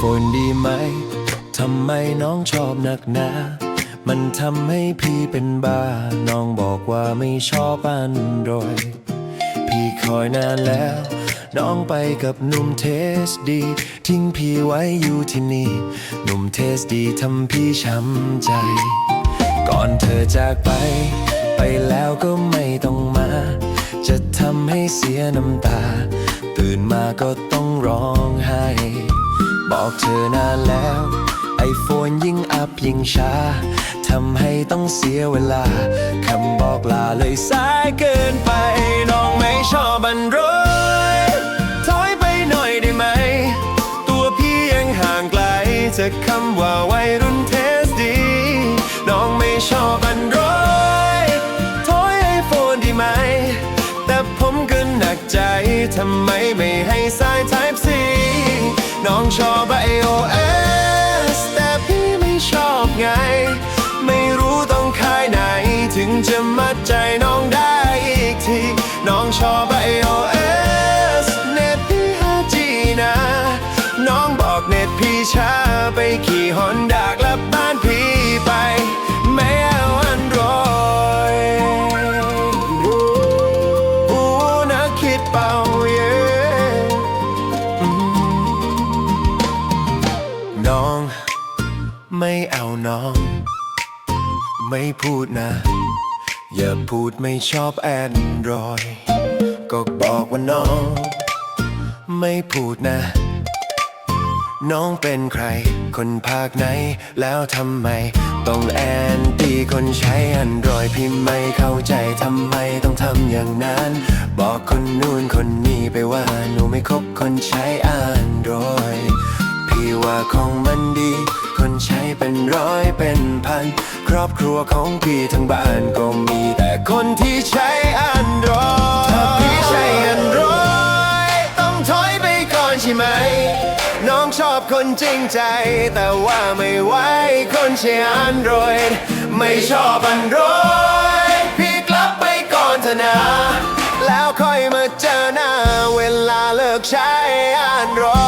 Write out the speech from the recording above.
ฝนดีไหม ทำไมน้องชอบนักหนา มันทำให้พี่เป็นบ้า น้องบอกว่าไม่ชอบอันโดย พี่คอยนานแล้ว น้องไปกับหนุ่มเทสดี ทิ้งพี่ไว้อยู่ที่นี่ หนุ่มเทสดีทำพี่ช้ำใจ ก่อนเธอจากไป ไปแล้วก็ไม่ต้องมา จะทำให้เสียน้ำตา ตื่นมาก็ต้องร้องไห้ บอกเธอนานแล้วไอโฟนยิ่งอัพยิ่งช้าทำให้ต้องเสียเวลา คำบอกลาเลยสายเกินไป น้องไม่ชอบบันรอยถอยไปหน่อยได้ไหม ตัวพี่ยังห่างไกลจากคำว่าวัยรุ่นเทสดี น้องไม่ชอบบันรอยถอยไอโฟนดีไหม แต่ผมก็หนักใจทำไมไม่ให้สาย Type C น้องชอบ iOS แต่พี่ไม่ชอบไง ไม่รู้ต้องคายไหน ถึงจะมัดใจน้องได้อีกที น้องชอบ iOS เน็ตพี่ 5G นะ น้องบอกเน็ตพี่ช้าไปขี่ฮอนดา ไม่เอาน้อง ไม่พูดนะ อย่าพูดไม่ชอบแอนดรอยก็บอกว่าน้อง ไม่พูดนะ น้องเป็นใคร คนภาคไหน แล้วทำไม ต้องแอนตี้คนใช้อันดรอยพี่ไม่เข้าใจทำไมต้องทำอย่างนั้น บอกคนนู้นคนนี้ไปว่าหนูไม่คบคนใช้อันดรอย พี่ว่าของมันดี ใช้เป็นร้อยเป็นพัน ครอบครัวของพี่ทั้งบ้านก็มีแต่คนที่ใช้อันดรอยถ้าพี่ใช้อันดรอยต้องถอยไปก่อนใช่ไหม น้องชอบคนจริงใจ แต่ว่าไม่ไหวคนใช้อันดรอยไม่ชอบอันดรอยพี่กลับไปก่อนเถอะนะ แล้วค่อยมาเจอหน้าเวลาเลิกใช้อันดรอย